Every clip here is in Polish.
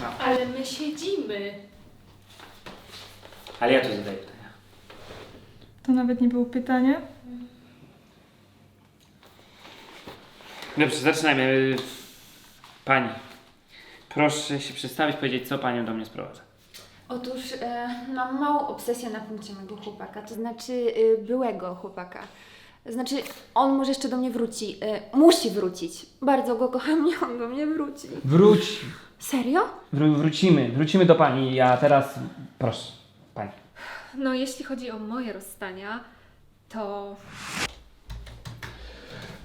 Na. Ale my siedzimy. Ale ja tu zadaję pytania. To nawet nie było pytanie. Dobrze, zaczynajmy. Pani, proszę się przedstawić, powiedzieć, co panią do mnie sprowadza. Otóż e, mam małą obsesję na punkcie mojego chłopaka, to znaczy y, byłego chłopaka. Znaczy, on może jeszcze do mnie wróci. Y, musi wrócić. Bardzo go kocham i on do mnie wróci. Wróć. Serio? Wró- wrócimy, wrócimy do pani. Ja teraz. Proszę, pani. No, jeśli chodzi o moje rozstania, to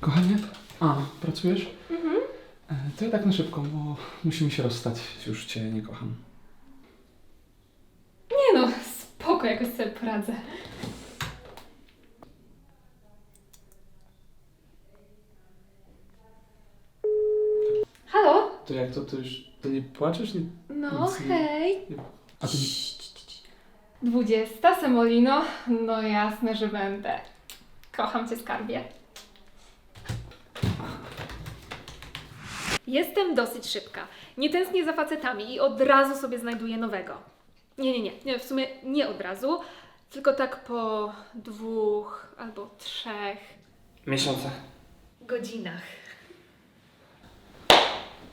Kochanie? A, pracujesz? Mhm. To ja tak na szybko, bo musimy się rozstać. Już cię nie kocham. nie no, spoko, jakoś sobie poradzę. Halo? To jak to, to już, to nie płaczesz? Nie, No, Nic nie- hej. a ty, Dwudziesta, Semolino? No jasne, że będę. Kocham cię, skarbie. Jestem dosyć szybka. Nie tęsknię za facetami i od razu sobie znajduję nowego. Nie, nie, nie, nie, w sumie nie od razu, tylko tak po dwóch albo trzech Miesiącach. godzinach.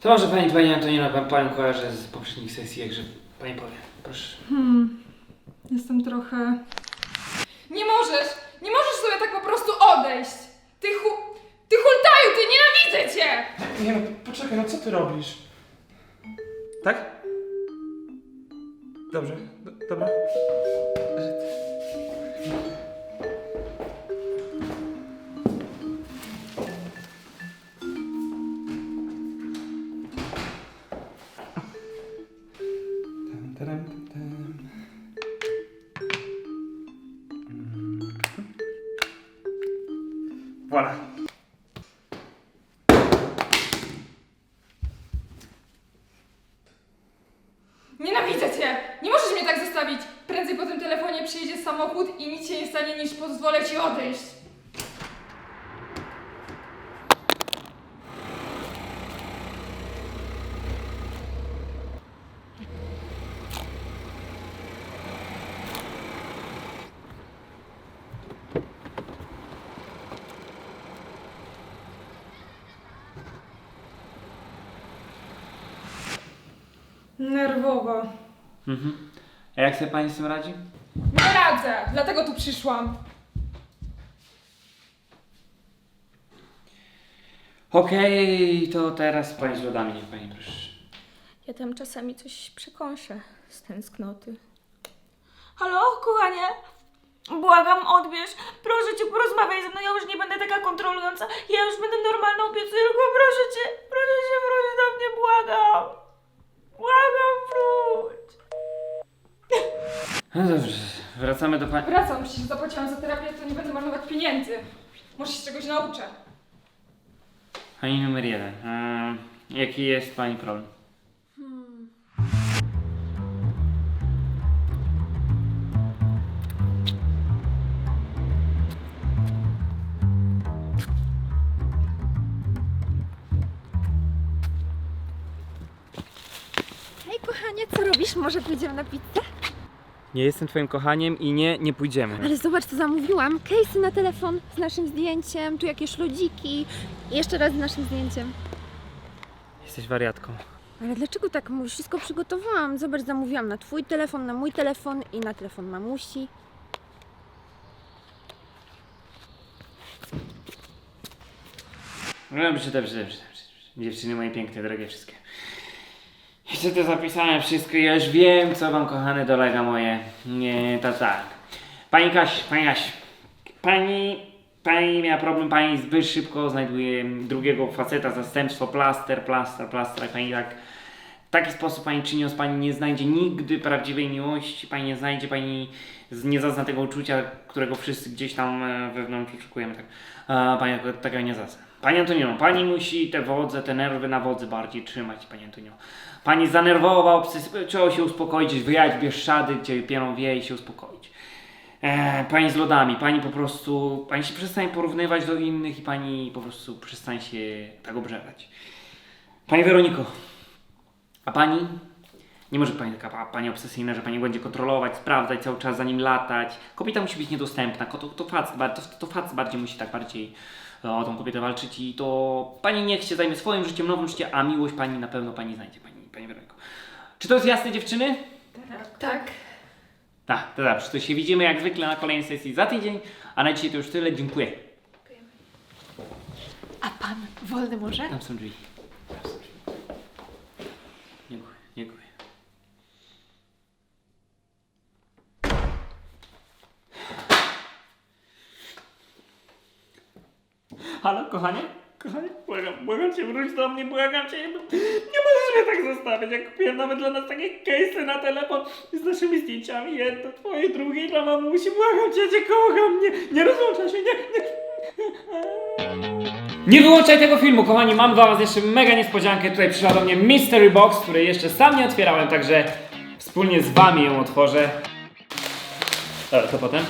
To może pani, pani Antonina, pan, panią kojarzę z poprzednich sesji, jakże pani powie. Proszę. Hmm. Jestem trochę. Nie możesz! Nie możesz sobie tak po prostu odejść! Ty hu... Ty hultaju, ty nienawidzę cię! nie no, poczekaj, no co ty robisz? Tak? Dobrze, do, dobra. Voilà. Nienawidzę cię! Nie możesz mnie tak zostawić! Prędzej po tym telefonie przyjedzie samochód i nic się nie stanie niż pozwolę ci odejść. Nerwowa. Mhm. A jak sobie pani z tym radzi? Nie radzę! Dlatego tu przyszłam. Okej, to teraz pani z lodami, niech pani proszę. Ja tam czasami coś przekąszę z tęsknoty. Halo, kochanie? Błagam, odbierz. Proszę cię, porozmawiaj ze mną. Ja już nie będę taka kontrolująca. Ja już będę normalną, tylko proszę cię, proszę cię, wróć do mnie. Błagam, wróć. No dobrze, wracamy do pani. Wracam, jeśli zapłaciłam za terapię, to nie będę marnować pieniędzy. Może się czegoś nauczę. Pani numer jeden. Eee, jaki jest pani problem? Hej, kochanie, co robisz? Może pójdziemy na pizzę? Nie jestem twoim kochaniem i nie, nie pójdziemy. Ale zobacz, co zamówiłam. Case'y na telefon z naszym zdjęciem, tu jakieś lodziki. I jeszcze raz z naszym zdjęciem. Jesteś wariatką. Ale dlaczego tak? Wszystko przygotowałam. Zobacz, zamówiłam na twój telefon, na mój telefon i na telefon mamusi. No Dobrze, dobrze, dobrze, dobrze. Dziewczyny moje piękne, drogie wszystkie. Jeszcze to zapisałem wszystko ja już wiem, co wam kochane dolega moje. Nie, to tak. Pani Kaś, pani Kaś. Pani, pani miała problem, pani zbyt szybko znajduje drugiego faceta, zastępstwo, plaster, plaster, plaster, pani tak... W taki sposób pani czyniąc, pani nie znajdzie nigdy prawdziwej miłości, pani nie znajdzie, pani nie zazna tego uczucia, którego wszyscy gdzieś tam e, wewnątrz oczekujemy. Tak. Pani akurat tego nie zazna. Pani Antonino, pani musi te wodze, te nerwy na wodzy bardziej trzymać, pani Antonino. Pani zanerwowa, trzeba się uspokoić, wyjechać w Bieszczady, gdzie piorą wieje i się uspokoić. E, pani z lodami, pani po prostu, pani się przestaje porównywać do innych i pani po prostu przestań się tak obrzekać. Pani Weroniko, A pani? Nie może pani taka pa- pani obsesyjna, że pani będzie kontrolować, sprawdzać cały czas, za nim latać. Kobieta musi być niedostępna, to, to, facet, to, to facet bardziej musi tak bardziej o tą kobietę walczyć i to pani niech się zajmie swoim życiem, nowym życiem, a miłość pani na pewno pani znajdzie, pani, pani Weroniko. Czy to jest jasne dziewczyny? Tak. Tak, to dobrze, to się widzimy jak zwykle na kolejnej sesji za tydzień, a na dzisiaj to już tyle, dziękuję. A pan wolny może? Tam są drzwi. Tam są drzwi. Dziękuję, dziękuję. Halo, kochanie? Kochanie, błagam, błagam cię, wróć do mnie, błagam cię. Nie możesz mnie tak zostawiać. Ja kupiłem nawet dla nas takie case'y na telefon z naszymi zdjęciami. Jedno twoje, drugie dla mamusi. Błagam cię, cię kocham. Nie, nie rozłączaj się, nie, nie. Nie wyłączaj tego filmu, kochani, mam dla was jeszcze mega niespodziankę. Tutaj przyszła do mnie Mystery Box, której jeszcze sam nie otwierałem, także wspólnie z wami ją otworzę. Dobra, to potem.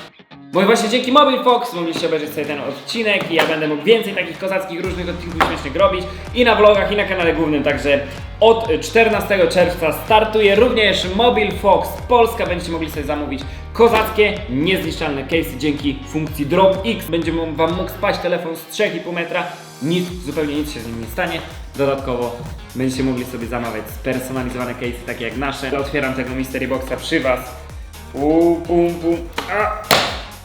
Bo właśnie dzięki Mobile Fox mogliście obejrzeć sobie ten odcinek i ja będę mógł więcej takich kozackich różnych odcinków śmiesznych robić i na vlogach i na kanale głównym, także od 14 czerwca startuje również Mobile Fox Polska, będziecie mogli sobie zamówić kozackie, niezniszczalne case dzięki funkcji Drop X. Będzie wam mógł spaść telefon z 3,5 metra, nic, zupełnie nic się z nim nie stanie. Dodatkowo będziecie mogli sobie zamawiać spersonalizowane case takie jak nasze. Otwieram tego Mystery Boxa przy was. Pum, pum, pum. A!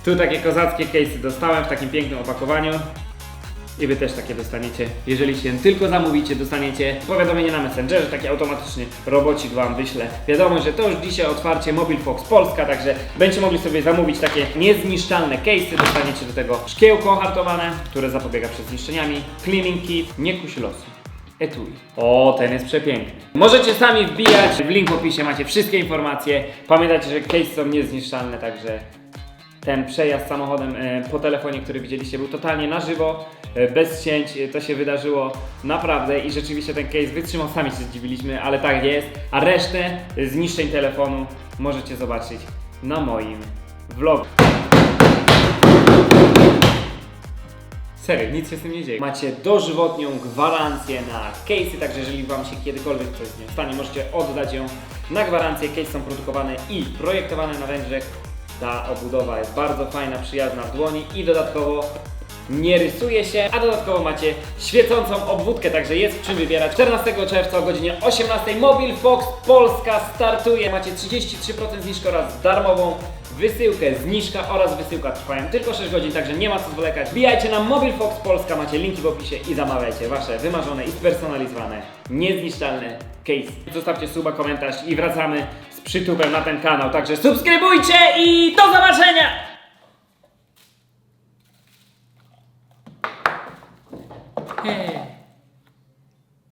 Tu takie kozackie case'y dostałem w takim pięknym opakowaniu. I wy też takie dostaniecie. Jeżeli się tylko zamówicie, dostaniecie powiadomienie na Messengerze, taki automatyczny robocik wam wyśle. Wiadomo, że to już dzisiaj otwarcie Mobile Fox Polska, także będziecie mogli sobie zamówić takie niezniszczalne case'y. Dostaniecie do tego szkiełko hartowane, które zapobiega przed zniszczeniami, cleaning kit, nie kuś losu. Etui. O, ten jest przepiękny. Możecie sami wbijać, w link w opisie macie wszystkie informacje. Pamiętajcie, że case są niezniszczalne, także ten przejazd samochodem e, po telefonie, który widzieliście, był totalnie na żywo, e, bez cięć. E, To się wydarzyło naprawdę i rzeczywiście ten case wytrzymał, sami się zdziwiliśmy, ale tak jest. A resztę zniszczeń telefonu możecie zobaczyć na moim vlogu. Serio, nic się z tym nie dzieje. Macie dożywotnią gwarancję na case'y, także jeżeli Wam się kiedykolwiek coś z nią stanie, możecie oddać ją na gwarancję. Case są produkowane i projektowane na Węgrzech. Ta obudowa jest bardzo fajna, przyjazna w dłoni i dodatkowo nie rysuje się, a dodatkowo macie świecącą obwódkę, także jest czym wybierać. 14 czerwca o godzinie 18 Mobile Fox Polska startuje. Macie 33% zniżkę oraz darmową wysyłkę, zniżka oraz wysyłka trwają tylko 6 godzin, także nie ma co zwlekać. Wbijajcie na Mobile Fox Polska, macie linki w opisie i zamawiajcie wasze wymarzone i spersonalizowane, niezniszczalne case. Zostawcie suba, komentarz i wracamy z przytupem na ten kanał, także subskrybujcie i do zobaczenia!